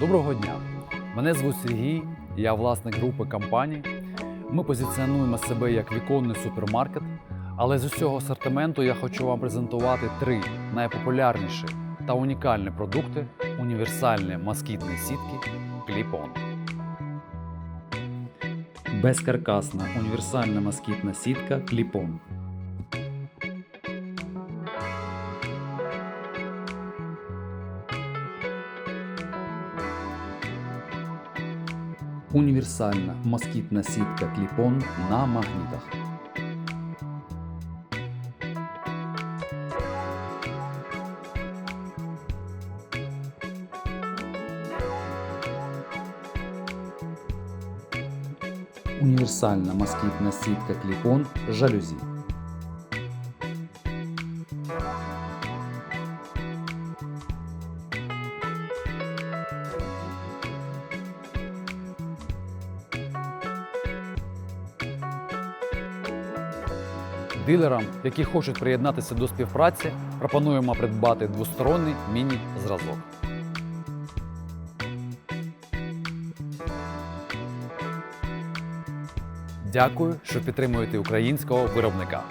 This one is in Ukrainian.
Доброго дня! Мене звуть Сергій, я власник групи компаній. Ми позиціонуємо себе як віконний супермаркет, але з усього асортименту я хочу вам презентувати три найпопулярніші та унікальні продукти універсальні москітні сітки Кліпон. Безкаркасна універсальна москітна сітка Кліпон. Універсальна москітна сітка Кліпон на магнітах. Універсальна москітна сітка Кліпон жалюзі. Дилерам, які хочуть приєднатися до співпраці, пропонуємо придбати двосторонній міні-зразок. Дякую, що підтримуєте українського виробника.